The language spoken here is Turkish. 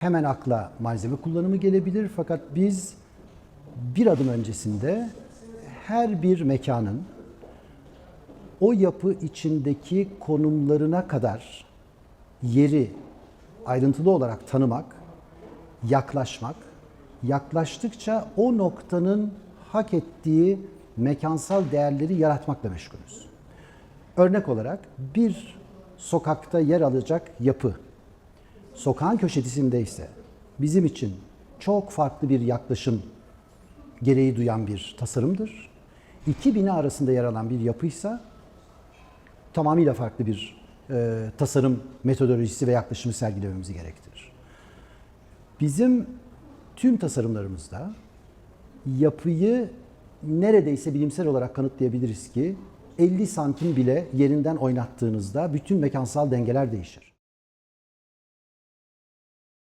hemen akla malzeme kullanımı gelebilir fakat biz bir adım öncesinde her bir mekanın o yapı içindeki konumlarına kadar yeri ayrıntılı olarak tanımak, yaklaşmak, yaklaştıkça o noktanın hak ettiği mekansal değerleri yaratmakla meşgulüz. Örnek olarak bir sokakta yer alacak yapı, sokağın köşesindeyse bizim için çok farklı bir yaklaşım gereği duyan bir tasarımdır. İki bina arasında yer alan bir yapıysa tamamıyla farklı bir e, tasarım metodolojisi ve yaklaşımı sergilememizi gerektirir. Bizim tüm tasarımlarımızda yapıyı neredeyse bilimsel olarak kanıtlayabiliriz ki 50 santim bile yerinden oynattığınızda bütün mekansal dengeler değişir.